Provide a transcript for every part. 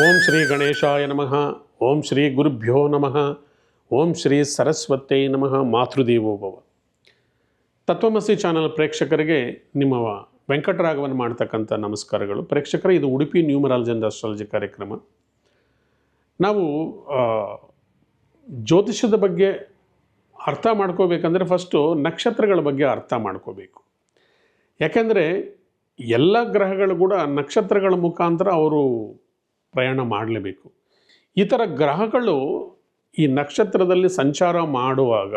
ಓಂ ಶ್ರೀ ಗಣೇಶಾಯ ನಮಃ. ಓಂ ಶ್ರೀ ಗುರುಭ್ಯೋ ನಮಃ. ಓಂ ಶ್ರೀ ಸರಸ್ವತೇ ನಮಃ. ಮಾತೃದೇವೋಭವ ತತ್ವಮಸಿ ಚಾನಲ್ ಪ್ರೇಕ್ಷಕರಿಗೆ ನಿಮ್ಮ ವೆಂಕಟರಾಘವನ್ ಮಾಡ್ತಕ್ಕಂಥ ನಮಸ್ಕಾರಗಳು. ಪ್ರೇಕ್ಷಕರ, ಇದು ಉಡುಪಿ ನ್ಯೂಮರಾಲಜಿ ಅಂಡ್ ಅಸ್ಟ್ರಾಲಜಿ ಕಾರ್ಯಕ್ರಮ. ನಾವು ಜ್ಯೋತಿಷ್ಯದ ಬಗ್ಗೆ ಅರ್ಥ ಮಾಡ್ಕೋಬೇಕಂದ್ರೆ ಫಸ್ಟು ನಕ್ಷತ್ರಗಳ ಬಗ್ಗೆ ಅರ್ಥ ಮಾಡ್ಕೋಬೇಕು. ಯಾಕೆಂದರೆ, ಎಲ್ಲ ಗ್ರಹಗಳು ಕೂಡ ನಕ್ಷತ್ರಗಳ ಮುಖಾಂತರ ಅವರು ಪ್ರಯಾಣ ಮಾಡಲೇಬೇಕು. ಈ ಥರ ಗ್ರಹಗಳು ಈ ನಕ್ಷತ್ರದಲ್ಲಿ ಸಂಚಾರ ಮಾಡುವಾಗ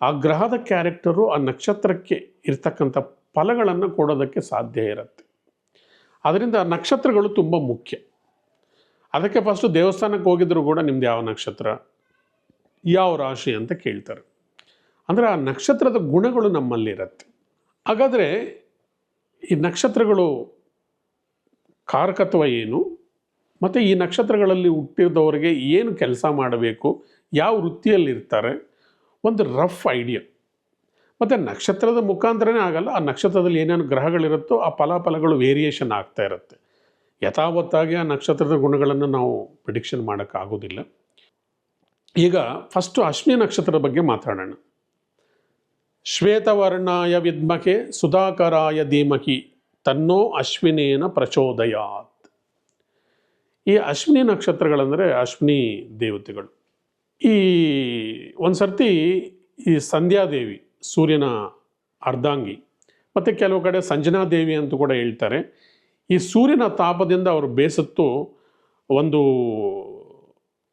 ಆ ಗ್ರಹದ ಕ್ಯಾರೆಕ್ಟರು ಆ ನಕ್ಷತ್ರಕ್ಕೆ ಇರ್ತಕ್ಕಂಥ ಫಲಗಳನ್ನು ಕೊಡೋದಕ್ಕೆ ಸಾಧ್ಯ ಇರುತ್ತೆ. ಅದರಿಂದ ನಕ್ಷತ್ರಗಳು ತುಂಬ ಮುಖ್ಯ. ಅದಕ್ಕೆ ಫಸ್ಟು ದೇವಸ್ಥಾನಕ್ಕೆ ಹೋಗಿದ್ರು ಕೂಡ ನಿಮ್ದು ಯಾವ ನಕ್ಷತ್ರ? ಯಾವ ರಾಶಿ ಅಂತ ಕೇಳ್ತಾರೆ. ಅಂದರೆ ಆ ನಕ್ಷತ್ರದ ಗುಣಗಳು ನಮ್ಮಲ್ಲಿರುತ್ತೆ ಹಾಗಾದರೆ ಈ ನಕ್ಷತ್ರಗಳು ಕಾರಕತ್ವ ಏನು? ಮತ್ತು ಈ ನಕ್ಷತ್ರಗಳಲ್ಲಿ ಹುಟ್ಟಿದವರಿಗೆ ಏನು ಕೆಲಸ ಮಾಡಬೇಕು, ಯಾವ ವೃತ್ತಿಯಲ್ಲಿರ್ತಾರೆ, ಒಂದು ರಫ್ ಐಡಿಯಾ. ಮತ್ತು ನಕ್ಷತ್ರದ ಮುಖಾಂತರನೇ ಆಗಲ್ಲ, ಆ ನಕ್ಷತ್ರದಲ್ಲಿ ಏನೇನು ಗ್ರಹಗಳಿರುತ್ತೋ ಆ ಫಲಾಫಲಗಳು ವೇರಿಯೇಷನ್ ಆಗ್ತಾ ಇರುತ್ತೆ. ಯಥಾವತ್ತಾಗಿ ಆ ನಕ್ಷತ್ರದ ಗುಣಗಳನ್ನು ನಾವು ಪ್ರಿಡಿಕ್ಷನ್ ಮಾಡೋಕ್ಕಾಗೋದಿಲ್ಲ. ಈಗ ಫಸ್ಟು ಅಶ್ವಿನಿ ನಕ್ಷತ್ರದ ಬಗ್ಗೆ ಮಾತಾಡೋಣ. ಶ್ವೇತವರ್ಣಾಯ ವಿದ್ಮಕೆ ಸುಧಾಕರಾಯ ಧೀಮಹಿ, ತನ್ನೋ ಅಶ್ವಿನೇನ ಪ್ರಚೋದಯಾತ್. ಈ ಅಶ್ವಿನಿ ನಕ್ಷತ್ರಗಳಂದರೆ ಅಶ್ವಿನಿ ದೇವತೆಗಳು. ಈ ಒಂದು ಸರ್ತಿ ಈ ಸಂಧ್ಯಾದೇವಿ ಸೂರ್ಯನ ಅರ್ಧಾಂಗಿ ಮತ್ತು ಕೆಲವು ಕಡೆ ಸಂಜನಾದೇವಿ ಅಂತ ಕೂಡ ಹೇಳ್ತಾರೆ. ಈ ಸೂರ್ಯನ ತಾಪದಿಂದ ಅವರು ಬೇಸತ್ತು ಒಂದು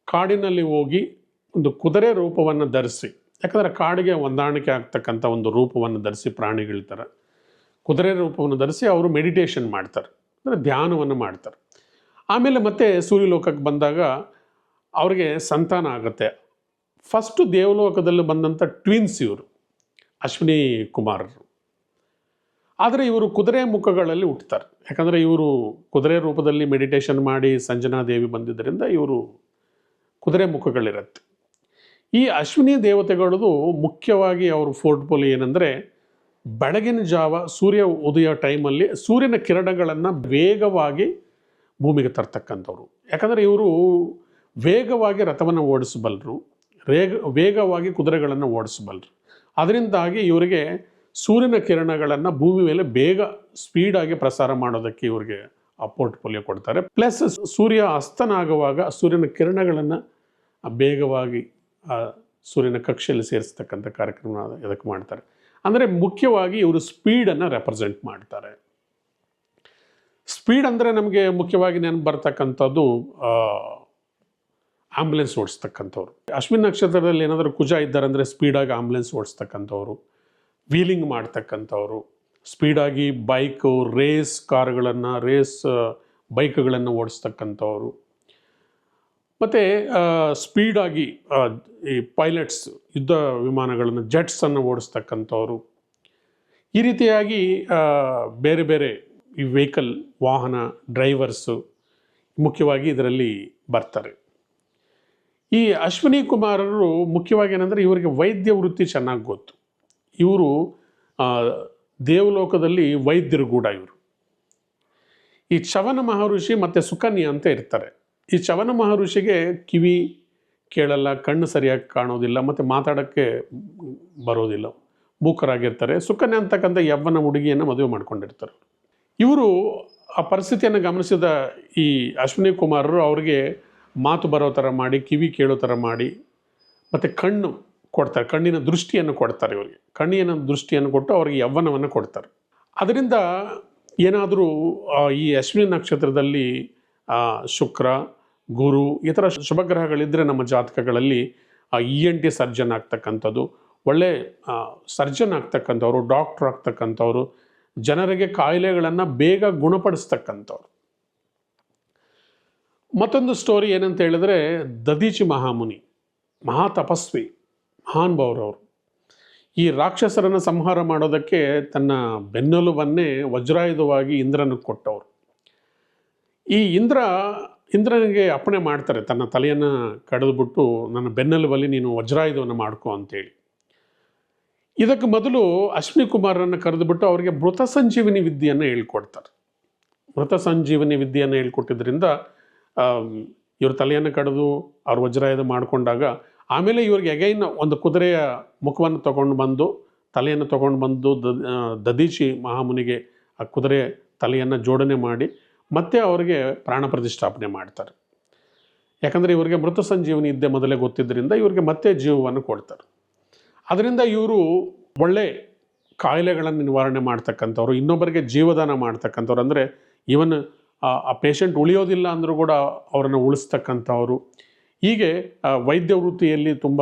ಕಾಡಿನಲ್ಲಿ ಹೋಗಿ ಒಂದು ಕುದುರೆ ರೂಪವನ್ನು ಧರಿಸಿ, ಯಾಕಂದರೆ ಕಾಡಿಗೆ ಹೊಂದಾಣಿಕೆ ಆಗ್ತಕ್ಕಂಥ ಒಂದು ರೂಪವನ್ನು ಧರಿಸಿ ಪ್ರಾಣಿಗಳಿರ್ತಾರೆ. ಕುದುರೆ ರೂಪವನ್ನು ಧರಿಸಿ ಅವರು ಮೆಡಿಟೇಷನ್ ಮಾಡ್ತಾರೆ. ಅಂದರೆ ಧ್ಯಾನವನ್ನು ಮಾಡ್ತಾರೆ. ಆಮೇಲೆ ಮತ್ತೆ ಸೂರ್ಯಲೋಕಕ್ಕೆ ಬಂದಾಗ ಅವ್ರಿಗೆ ಸಂತಾನ ಆಗುತ್ತೆ. ಫಸ್ಟು ದೇವಲೋಕದಲ್ಲಿ ಬಂದಂಥ ಟ್ವಿನ್ಸ್ ಇವರು, ಅಶ್ವಿನಿ ಕುಮಾರರು ಆದರೆ ಇವರು ಕುದುರೆ ಮುಖಗಳಲ್ಲಿ ಹುಟ್ಟುತ್ತಾರೆ ಯಾಕಂದರೆ ಇವರು ಕುದುರೆ ರೂಪದಲ್ಲಿ ಮೆಡಿಟೇಷನ್ ಮಾಡಿ ಸಂಜನಾ ದೇವಿ ಬಂದಿದ್ದರಿಂದ ಇವರು ಕುದುರೆ ಮುಖಗಳಿರುತ್ತೆ. ಈ ಅಶ್ವಿನಿ ದೇವತೆಗಳದು ಮುಖ್ಯವಾಗಿ ಅವ್ರ ಫೋರ್ಟ್ಫೋಲಿ ಏನಂದರೆ ಬೆಳಗಿನ ಜಾವ ಸೂರ್ಯ ಉದಯ ಟೈಮಲ್ಲಿ ಸೂರ್ಯನ ಕಿರಣಗಳನ್ನು ವೇಗವಾಗಿ ಭೂಮಿಗೆ ತರ್ತಕ್ಕಂಥವ್ರು. ಯಾಕಂದರೆ ಇವರು ವೇಗವಾಗಿ ರಥವನ್ನು ಓಡಿಸಬಲ್ಲರು ರೇಗ, ವೇಗವಾಗಿ ಕುದುರೆಗಳನ್ನು ಓಡಿಸಬಲ್ಲರು ಅದರಿಂದಾಗಿ ಇವರಿಗೆ ಸೂರ್ಯನ ಕಿರಣಗಳನ್ನು ಭೂಮಿ ಮೇಲೆ ಬೇಗ ಸ್ಪೀಡಾಗಿ ಪ್ರಸಾರ ಮಾಡೋದಕ್ಕೆ ಇವರಿಗೆ ಆ ಪೋರ್ಟ್ಫೋಲಿಯೋ ಕೊಡ್ತಾರೆ. ಪ್ಲಸ್ ಸೂರ್ಯ ಅಸ್ತನಾಗುವಾಗ ಸೂರ್ಯನ ಕಿರಣಗಳನ್ನು ಬೇಗವಾಗಿ ಸೂರ್ಯನ ಕಕ್ಷೆಯಲ್ಲಿ ಸೇರಿಸ್ತಕ್ಕಂಥ ಕಾರ್ಯಕ್ರಮ ಇದಕ್ಕೆ ಮಾಡ್ತಾರೆ. ಅಂದರೆ ಮುಖ್ಯವಾಗಿ ಇವರು ಸ್ಪೀಡನ್ನು ರೆಪ್ರೆಸೆಂಟ್ ಮಾಡ್ತಾರೆ. ಸ್ಪೀಡ್ ಅಂದರೆ ನಮಗೆ ಮುಖ್ಯವಾಗಿ ನೆನಪು ಬರ್ತಕ್ಕಂಥದ್ದು ಆಂಬುಲೆನ್ಸ್ ಓಡಿಸ್ತಕ್ಕಂಥವ್ರು. ಅಶ್ವಿನ್ ನಕ್ಷತ್ರದಲ್ಲಿ ಏನಾದರೂ ಕುಜ ಇದ್ದಾರೆ ಅಂದರೆ ಸ್ಪೀಡಾಗಿ ಆಂಬುಲೆನ್ಸ್ ಓಡಿಸ್ತಕ್ಕಂಥವ್ರು. ವೀಲಿಂಗ್ ಮಾಡ್ತಕ್ಕಂಥವ್ರು. ಸ್ಪೀಡಾಗಿ ಬೈಕು, ರೇಸ್ ಕಾರುಗಳನ್ನು, ರೇಸ್ ಬೈಕ್ಗಳನ್ನು ಓಡಿಸ್ತಕ್ಕಂಥವ್ರು. ಮತ್ತು ಸ್ಪೀಡಾಗಿ ಈ ಪೈಲಟ್ಸ್ ಯುದ್ಧ ವಿಮಾನಗಳನ್ನು, ಜೆಟ್ಸನ್ನು ಓಡಿಸ್ತಕ್ಕಂಥವ್ರು. ಈ ರೀತಿಯಾಗಿ ಬೇರೆ ಬೇರೆ ಈ ವೆಹಿಕಲ್, ವಾಹನ ಡ್ರೈವರ್ಸು ಮುಖ್ಯವಾಗಿ ಇದರಲ್ಲಿ ಬರ್ತಾರೆ. ಈ ಅಶ್ವಿನಿ ಕುಮಾರರು ಮುಖ್ಯವಾಗಿ ಏನಂದರೆ ಇವರಿಗೆ ವೈದ್ಯ ವೃತ್ತಿ ಚೆನ್ನಾಗಿ ಗೊತ್ತು. ಇವರು ದೇವಲೋಕದಲ್ಲಿ ವೈದ್ಯರು ಕೂಡ ಇವರು. ಈ ಚವನ ಮಹರ್ಷಿ ಮತ್ತು ಸುಕನ್ಯ ಅಂತ ಇರ್ತಾರೆ. ಈ ಚವನ ಮಹರ್ಷಿಗೆ ಕಿವಿ ಕೇಳಲ್ಲ, ಕಣ್ಣು ಸರಿಯಾಗಿ ಕಾಣೋದಿಲ್ಲ, ಮತ್ತು ಮಾತಾಡೋಕ್ಕೆ ಬರೋದಿಲ್ಲ. ಮೂಕರಾಗಿರ್ತಾರೆ. ಸುಕನ್ಯ ಅಂತಕ್ಕಂಥ ಯವ್ವನ ಹುಡುಗಿಯನ್ನು ಮದುವೆ ಮಾಡ್ಕೊಂಡಿರ್ತಾರೆ. ಇವರು ಆ ಪರಿಸ್ಥಿತಿಯನ್ನು ಗಮನಿಸಿದ ಈ ಅಶ್ವಿನಿ ಕುಮಾರರು ಅವರಿಗೆ ಮಾತು ಬರೋ ಥರ ಮಾಡಿ, ಕಿವಿ ಕೇಳೋ ಥರ ಮಾಡಿ, ಮತ್ತು ಕಣ್ಣು ಕೊಡ್ತಾರೆ, ಕಣ್ಣಿನ ದೃಷ್ಟಿಯನ್ನು ಕೊಡ್ತಾರೆ ಇವರಿಗೆ. ಕಣ್ಣಿನ ದೃಷ್ಟಿಯನ್ನು ಕೊಟ್ಟು ಅವರಿಗೆ ಯವ್ವನವನ್ನು ಕೊಡ್ತಾರೆ. ಅದರಿಂದ ಏನಾದರೂ ಈ ಅಶ್ವಿನಿ ನಕ್ಷತ್ರದಲ್ಲಿ ಶುಕ್ರ, ಗುರು, ಈ ಥರ ಶುಭಗ್ರಹಗಳಿದ್ದರೆ ನಮ್ಮ ಜಾತಕಗಳಲ್ಲಿ ಇ ಎನ್ ಟಿ ಸರ್ಜನ್ ಆಗ್ತಕ್ಕಂಥದ್ದು, ಒಳ್ಳೆ ಸರ್ಜನ್ ಆಗ್ತಕ್ಕಂಥವ್ರು, ಡಾಕ್ಟ್ರ್ ಆಗ್ತಕ್ಕಂಥವ್ರು ಜನರಿಗೆ ಕಾಯಿಲೆಗಳನ್ನು ಬೇಗ ಗುಣಪಡಿಸ್ತಕ್ಕಂಥವ್ರು. ಮತ್ತೊಂದು ಸ್ಟೋರಿ ಏನಂತ ಹೇಳಿದ್ರೆ ದದೀಚಿ ಮಹಾಮುನಿ, ಮಹಾ ತಪಸ್ವಿ ಮಹಾನುಭಾವರವರು ಈ ರಾಕ್ಷಸರನ್ನು ಸಂಹಾರ ಮಾಡೋದಕ್ಕೆ ತನ್ನ ಬೆನ್ನೆಲುಬನ್ನೇ ವಜ್ರಾಯುಧವಾಗಿ ಇಂದ್ರನಿಗೆ ಕೊಟ್ಟವರು. ಈ ಇಂದ್ರ, ಇಂದ್ರನಿಗೆ ಅಪ್ಪಣೆ ಮಾಡ್ತಾರೆ, ತನ್ನ ತಲೆಯನ್ನು ಕಡಿದ್ಬಿಟ್ಟು, ನನ್ನ ಬೆನ್ನೆಲುಬಲ್ಲಿ ನೀನು ವಜ್ರಾಯುಧವನ್ನು ಮಾಡ್ಕೋ ಅಂತೇಳಿ. ಇದಕ್ಕೆ ಮೊದಲು ಅಶ್ವಿನಿ ಕುಮಾರನ್ನು ಕರೆದುಬಿಟ್ಟು ಅವರಿಗೆ ಮೃತ ಸಂಜೀವಿನಿ ವಿದ್ಯೆಯನ್ನು ಹೇಳ್ಕೊಡ್ತಾರೆ. ಮೃತ ಸಂಜೀವಿನಿ ವಿದ್ಯೆಯನ್ನು ಹೇಳ್ಕೊಟ್ಟಿದ್ದರಿಂದ ಇವ್ರ ತಲೆಯನ್ನು ಕಡಿದು ಅವ್ರ ವಜ್ರಾಯದ ಮಾಡಿಕೊಂಡಾಗ ಆಮೇಲೆ ಇವ್ರಿಗೆ ಎಗೈನ್ ಒಂದು ಕುದುರೆಯ ಮುಖವನ್ನು ತಗೊಂಡು ಬಂದು, ತಲೆಯನ್ನು ತಗೊಂಡು ಬಂದು ದ- ದದೀಚಿ ಮಹಾಮುನಿಗೆ ಆ ಕುದುರೆ ತಲೆಯನ್ನು ಜೋಡಣೆ ಮಾಡಿ ಮತ್ತೆ ಅವರಿಗೆ ಪ್ರಾಣ ಪ್ರತಿಷ್ಠಾಪನೆ ಮಾಡ್ತಾರೆ. ಯಾಕಂದರೆ ಇವರಿಗೆ ಮೃತ ಸಂಜೀವನಿ ಇದ್ದೇ ಮೊದಲೇ ಗೊತ್ತಿದ್ದರಿಂದ ಇವರಿಗೆ ಮತ್ತೆ ಜೀವವನ್ನು ಕೊಡ್ತಾರೆ. ಅದರಿಂದ ಇವರು ಒಳ್ಳೆ ಕಾಯಿಲೆಗಳನ್ನು ನಿವಾರಣೆ ಮಾಡ್ತಕ್ಕಂಥವ್ರು ಇನ್ನೊಬ್ಬರಿಗೆ ಜೀವದಾನ ಮಾಡ್ತಕ್ಕಂಥವ್ರು. ಅಂದರೆ ಇವನ್ ಆ ಪೇಷಂಟ್ ಉಳಿಯೋದಿಲ್ಲ ಅಂದರೂ ಕೂಡ ಅವರನ್ನು ಉಳಿಸ್ತಕ್ಕಂಥವ್ರು. ಹೀಗೆ ವೈದ್ಯ ವೃತ್ತಿಯಲ್ಲಿ ತುಂಬ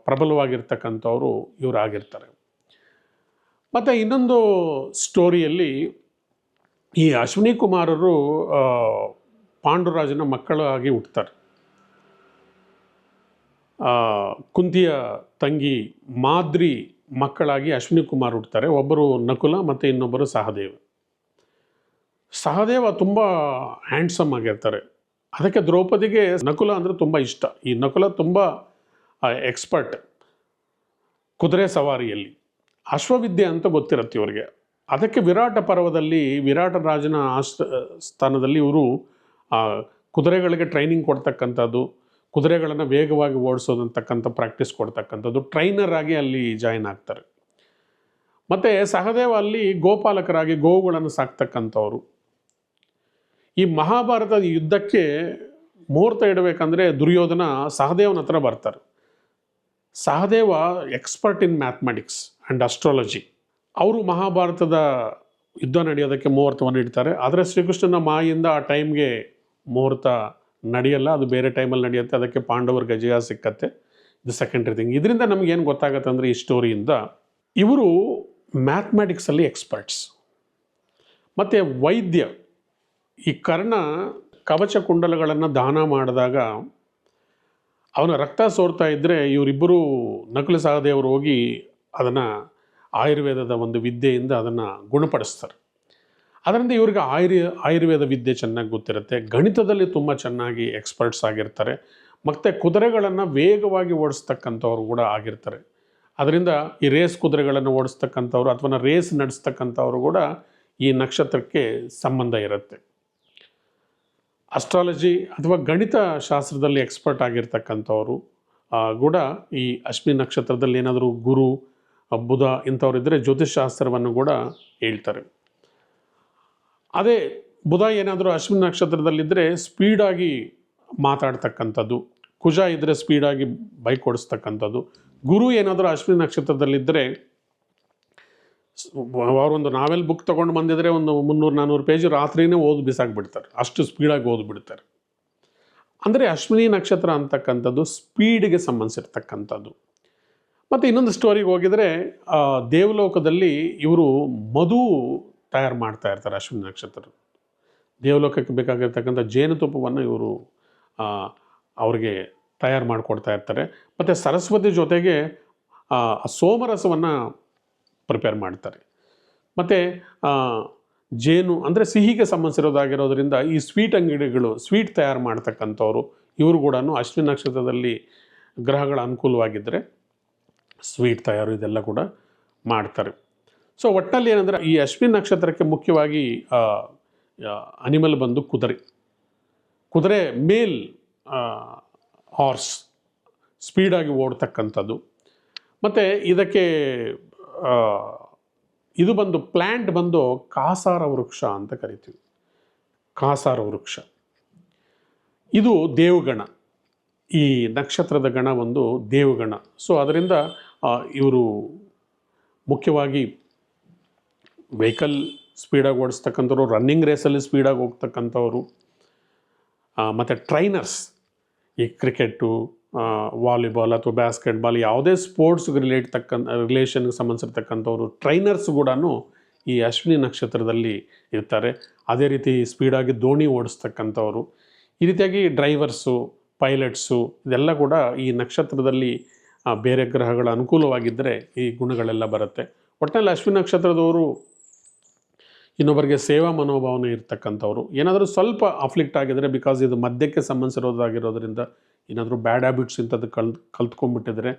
ಪ್ರಬಲವಾಗಿರ್ತಕ್ಕಂಥವರು ಪ್ರಬಲವಾಗಿರ್ತಕ್ಕಂಥವ್ರು ಇವರು ಆಗಿರ್ತಾರೆ ಮತ್ತು ಇನ್ನೊಂದು ಸ್ಟೋರಿಯಲ್ಲಿ ಈ ಅಶ್ವಿನಿ ಕುಮಾರರು ಪಾಂಡುರಾಜನ ಮಕ್ಕಳಾಗಿ ಹುಟ್ಟುತ್ತಾರೆ ಆ, ಕುಂತಿಯ ತಂಗಿ ಮಾದ್ರಿ ಮಕ್ಕಳಾಗಿ ಅಶ್ವಿನಿ ಕುಮಾರ್ ಹುಡ್ತಾರೆ ಒಬ್ಬರು ನಕುಲ ಮತ್ತು ಇನ್ನೊಬ್ಬರು ಸಹದೇವ್. ಸಹದೇವ ತುಂಬ ಹ್ಯಾಂಡ್ಸಮ್ ಆಗಿರ್ತಾರೆ. ಅದಕ್ಕೆ ದ್ರೌಪದಿಗೆ ನಕುಲ ಅಂದರೆ ತುಂಬ ಇಷ್ಟ. ಈ ನಕುಲ ತುಂಬ ಎಕ್ಸ್ಪರ್ಟ್ ಕುದುರೆ ಸವಾರಿಯಲ್ಲಿ. ಅಶ್ವವಿದ್ಯೆ ಅಂತ ಗೊತ್ತಿರುತ್ತೆ ಇವರಿಗೆ. ಅದಕ್ಕೆ ವಿರಾಟ ಪರ್ವದಲ್ಲಿ, ವಿರಾಟ ರಾಜನ ಆಸ್ಥ ಸ್ಥಾನದಲ್ಲಿ ಇವರು ಕುದುರೆಗಳಿಗೆ ಟ್ರೈನಿಂಗ್ ಕೊಡ್ತಕ್ಕಂಥದ್ದು. ಕುದುರೆಗಳನ್ನು ವೇಗವಾಗಿ ಓಡಿಸೋದಂತಕ್ಕಂಥ ಪ್ರಾಕ್ಟೀಸ್ ಕೊಡ್ತಕ್ಕಂಥದ್ದು. ಟ್ರೈನರ್ ಆಗಿ ಅಲ್ಲಿ ಜಾಯಿನ್ ಆಗ್ತಾರೆ. ಮತ್ತು ಸಹದೇವ ಅಲ್ಲಿ ಗೋಪಾಲಕರಾಗಿ ಗೋವುಗಳನ್ನು ಸಾಕ್ತಕ್ಕಂಥವ್ರು. ಈ ಮಹಾಭಾರತದ ಯುದ್ಧಕ್ಕೆ ಮುಹೂರ್ತ ಇಡಬೇಕಂದ್ರೆ ದುರ್ಯೋಧನ ಸಹದೇವನ ಹತ್ರ ಬರ್ತಾರೆ. Sahadeva expert in mathematics and astrology ಅವರು ಮಹಾಭಾರತದ ಯುದ್ಧ ನಡೆಯೋದಕ್ಕೆ ಮುಹೂರ್ತವನ್ನು ಇಡ್ತಾರೆ. ಆದರೆ ಶ್ರೀಕೃಷ್ಣನ ಮಾಯಿಂದ ಆ ಟೈಮ್ಗೆ ಮುಹೂರ್ತ ನಡೆಯಲ್ಲ, ಅದು ಬೇರೆ ಟೈಮಲ್ಲಿ ನಡೆಯುತ್ತೆ, ಅದಕ್ಕೆ ಪಾಂಡವರ ಗಜಯ ಸಿಕ್ಕತ್ತೆ. ಇದು ಸೆಕೆಂಡ್ರಿ ಥಿಂಗ್ ಇದರಿಂದ ನಮಗೇನು ಗೊತ್ತಾಗತ್ತೆ ಅಂದರೆ ಈ ಸ್ಟೋರಿಯಿಂದ ಇವರು ಮ್ಯಾಥಮೆಟಿಕ್ಸಲ್ಲಿ ಎಕ್ಸ್ಪರ್ಟ್ಸ್ ಮತ್ತು ವೈದ್ಯ, ಈ ಕರ್ಣ ಕವಚ ಕುಂಡಲಗಳನ್ನು ದಾನ ಮಾಡಿದಾಗ ಅವನ ರಕ್ತ ಸೋರ್ತಾ ಇದ್ದರೆ ಇವರಿಬ್ಬರು ನಕಲು ಸಹದೇವರು ಹೋಗಿ ಅದನ್ನು ಆಯುರ್ವೇದದ ಒಂದು ವಿದ್ಯೆಯಿಂದ ಅದನ್ನು ಗುಣಪಡಿಸ್ತಾರೆ. ಅದರಿಂದ ಇವ್ರಿಗೆ ಆಯುರ್, ಆಯುರ್ವೇದ ವಿದ್ಯೆ ಚೆನ್ನಾಗಿ ಗೊತ್ತಿರುತ್ತೆ. ಗಣಿತದಲ್ಲಿ ತುಂಬ ಚೆನ್ನಾಗಿ ಎಕ್ಸ್ಪರ್ಟ್ಸ್ ಆಗಿರ್ತಾರೆ. ಮತ್ತು ಕುದುರೆಗಳನ್ನು ವೇಗವಾಗಿ ಓಡಿಸ್ತಕ್ಕಂಥವ್ರು ಕೂಡ ಆಗಿರ್ತಾರೆ. ಅದರಿಂದ ಈ ರೇಸ್ ಕುದುರೆಗಳನ್ನು ಓಡಿಸ್ತಕ್ಕಂಥವ್ರು ಅಥವಾ ರೇಸ್ ನಡೆಸ್ತಕ್ಕಂಥವ್ರು ಕೂಡ ಈ ನಕ್ಷತ್ರಕ್ಕೆ ಸಂಬಂಧ ಇರುತ್ತೆ. ಅಸ್ಟ್ರಾಲಜಿ ಅಥವಾ ಗಣಿತ ಶಾಸ್ತ್ರದಲ್ಲಿ ಎಕ್ಸ್ಪರ್ಟ್ ಆಗಿರ್ತಕ್ಕಂಥವ್ರು ಕೂಡ ಈ ಅಶ್ವಿನಿ ನಕ್ಷತ್ರದಲ್ಲಿ ಏನಾದರೂ ಗುರು ಬುಧ ಇಂಥವ್ರಿದ್ದರೆ ಜ್ಯೋತಿಷ್ಯಶಾಸ್ತ್ರವನ್ನು ಕೂಡ ಹೇಳ್ತಾರೆ. ಅದೇ ಬುಧ ಏನಾದರೂ ಅಶ್ವಿನಿ ನಕ್ಷತ್ರದಲ್ಲಿದ್ದರೆ ಸ್ಪೀಡಾಗಿ ಮಾತಾಡ್ತಕ್ಕಂಥದ್ದು, ಕುಜ ಇದ್ದರೆ ಸ್ಪೀಡಾಗಿ ಬೈಕ್ ಓಡಿಸ್ತಕ್ಕಂಥದ್ದು. ಗುರು ಏನಾದರೂ ಅಶ್ವಿನಿ ನಕ್ಷತ್ರದಲ್ಲಿದ್ದರೆ ಅವರೊಂದು ನಾವೆಲ್ ಬುಕ್ ತೊಗೊಂಡು ಬಂದಿದ್ರೆ ಒಂದು ಮುನ್ನೂರು ನಾನ್ನೂರು ಪೇಜ್ ರಾತ್ರಿನೇ ಓದಿ ಬಿಸಾಕ್ಬಿಡ್ತಾರೆ. ಅಷ್ಟು ಸ್ಪೀಡಾಗಿ ಓದ್ಬಿಡ್ತಾರೆ. ಅಂದರೆ ಅಶ್ವಿನಿ ನಕ್ಷತ್ರ ಅಂತಕ್ಕಂಥದ್ದು ಸ್ಪೀಡ್ಗೆ ಸಂಬಂಧಿಸಿರ್ತಕ್ಕಂಥದ್ದು. ಮತ್ತು ಇನ್ನೊಂದು ಸ್ಟೋರಿಗೆ ಹೋಗಿದರೆ ದೇವಲೋಕದಲ್ಲಿ ಇವರು ಮಧು ತಯಾರು ಮಾಡ್ತಾ ಇರ್ತಾರೆ ಅಶ್ವಿನಿ ನಕ್ಷತ್ರ ದೇವಲೋಕಕ್ಕೆ ಬೇಕಾಗಿರ್ತಕ್ಕಂಥ ಜೇನುತುಪ್ಪವನ್ನು ಇವರು ಅವ್ರಿಗೆ ತಯಾರು ಮಾಡಿಕೊಡ್ತಾ ಇರ್ತಾರೆ. ಮತ್ತು ಸರಸ್ವತಿ ಜೊತೆಗೆ ಸೋಮರಸವನ್ನು ಪ್ರಿಪೇರ್ ಮಾಡ್ತಾರೆ. ಮತ್ತು ಜೇನು ಅಂದರೆ ಸಿಹಿಗೆ ಸಂಬಂಧಿಸಿರೋದಾಗಿರೋದ್ರಿಂದ ಈ ಸ್ವೀಟ್ ಅಂಗಡಿಗಳು ಸ್ವೀಟ್ ತಯಾರು ಮಾಡ್ತಕ್ಕಂಥವ್ರು, ಇವರು ಕೂಡ ಅಶ್ವಿನಿ ನಕ್ಷತ್ರದಲ್ಲಿ ಗ್ರಹಗಳ ಅನುಕೂಲವಾಗಿದ್ದರೆ ಸ್ವೀಟ್ ತಯಾರು ಇದೆಲ್ಲ ಕೂಡ ಮಾಡ್ತಾರೆ. ಸೊ ಒಟ್ಟಲ್ಲಿ ಏನಂದರೆ ಈ ಅಶ್ವಿನಿ ನಕ್ಷತ್ರಕ್ಕೆ ಮುಖ್ಯವಾಗಿ ಅನಿಮಲ್ ಬಂದು ಕುದುರೆ. ಕುದುರೆ ಮೇಲ್ ಹಾರ್ಸ್ ಸ್ಪೀಡಾಗಿ ಓಡ್ತಕ್ಕಂಥದ್ದು. ಮತ್ತು ಇದಕ್ಕೆ ಇದು ಬಂದು ಪ್ಲ್ಯಾಂಟ್ ಬಂದು ಕಾಸಾರ ವೃಕ್ಷ ಅಂತ ಕರಿತೀವಿ. ಕಾಸಾರ ವೃಕ್ಷ. ಇದು ದೇವಗಣ. ಈ ನಕ್ಷತ್ರದ ಗಣ ಒಂದು ದೇವಗಣ. ಸೊ ಅದರಿಂದ ಇವರು ಮುಖ್ಯವಾಗಿ ವೆಹಿಕಲ್ ಸ್ಪೀಡಾಗಿ ಓಡಿಸ್ತಕ್ಕಂಥವ್ರು ರನ್ನಿಂಗ್ ರೇಸಲ್ಲಿ ಸ್ಪೀಡಾಗಿ ಹೋಗ್ತಕ್ಕಂಥವ್ರು ಮತ್ತು ಟ್ರೈನರ್ಸ್ ಈ ಕ್ರಿಕೆಟು ವಾಲಿಬಾಲ್ ಅಥವಾ ಬ್ಯಾಸ್ಕೆಟ್ಬಾಲ್ ಯಾವುದೇ ಸ್ಪೋರ್ಟ್ಸ್ಗೆ ರಿಲೇಟ್ ತಕ್ಕಂಥ ರಿಲೇಷನ್ಗೆ ಸಂಬಂಧಿಸಿರ್ತಕ್ಕಂಥವ್ರು ಟ್ರೈನರ್ಸ್ ಕೂಡ ಈ ಅಶ್ವಿನಿ ನಕ್ಷತ್ರದಲ್ಲಿ ಇರ್ತಾರೆ. ಅದೇ ರೀತಿ ಸ್ಪೀಡಾಗಿ ದೋಣಿ ಓಡಿಸ್ತಕ್ಕಂಥವ್ರು. ಈ ರೀತಿಯಾಗಿ ಡ್ರೈವರ್ಸು ಪೈಲಟ್ಸು ಇದೆಲ್ಲ ಕೂಡ ಈ ನಕ್ಷತ್ರದಲ್ಲಿ ಬೇರೆ ಗ್ರಹಗಳ ಅನುಕೂಲವಾಗಿದ್ದರೆ ಈ ಗುಣಗಳೆಲ್ಲ ಬರುತ್ತೆ. ಒಟ್ಟಿನಲ್ಲಿ ಅಶ್ವಿನಿ ನಕ್ಷತ್ರದವರು ಇನ್ನೊಬ್ಬರಿಗೆ ಸೇವಾ ಮನೋಭಾವನೆ ಇರ್ತಕ್ಕಂಥವ್ರು. ಏನಾದರೂ ಸ್ವಲ್ಪ ಅಫ್ಲಿಕ್ಟ್ ಆಗಿದರೆ ಬಿಕಾಸ್ ಇದು ಮದ್ಯಕ್ಕೆ ಸಂಬಂಧಿಸಿರೋದಾಗಿರೋದ್ರಿಂದ ಏನಾದರೂ ಬ್ಯಾಡ್ ಹ್ಯಾಬಿಟ್ಸ್ ಇಂಥದ್ದು ಕಲ್ ಕಲ್ತ್ಕೊಂಡ್ಬಿಟ್ಟಿದ್ರೆ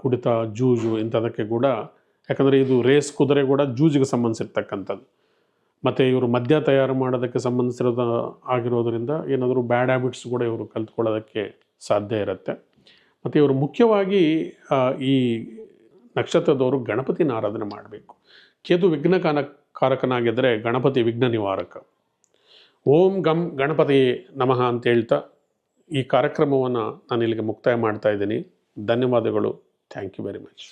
ಕುಡಿತ, ಜೂಜು ಇಂಥದಕ್ಕೆ ಕೂಡ, ಯಾಕಂದರೆ ಇದು ರೇಸ್ ಕುದುರೆ ಕೂಡ ಜೂಜಿಗೆ ಸಂಬಂಧಿಸಿರ್ತಕ್ಕಂಥದ್ದು. ಮತ್ತು ಇವರು ಮದ್ಯ ತಯಾರು ಮಾಡೋದಕ್ಕೆ ಸಂಬಂಧಿಸಿರೋದ, ಆಗಿರೋದ್ರಿಂದ ಏನಾದರೂ ಬ್ಯಾಡ್ ಹ್ಯಾಬಿಟ್ಸ್ ಕೂಡ ಇವರು ಕಲ್ತ್ಕೊಳ್ಳೋದಕ್ಕೆ ಸಾಧ್ಯ ಇರುತ್ತೆ. ಮತ್ತು ಇವರು ಮುಖ್ಯವಾಗಿ ಈ ನಕ್ಷತ್ರದವರು ಗಣಪತಿನ ಆರಾಧನೆ ಮಾಡಬೇಕು. ಕೇತು ವಿಘ್ನ ಕಾನ ಕಾರಕನಾಗಿದ್ದರೆ ಗಣಪತಿ ವಿಘ್ನ ನಿವಾರಕ. ಓಂ ಗಂ ಗಣಪತಿ ನಮಃ ಅಂತ ಹೇಳ್ತಾ ಈ ಕಾರ್ಯಕ್ರಮವನ್ನು ನಾನು ಇಲ್ಲಿಗೆ ಮುಕ್ತಾಯ ಮಾಡ್ತಾ ಇದ್ದೀನಿ. ಧನ್ಯವಾದಗಳು. Thank you very much.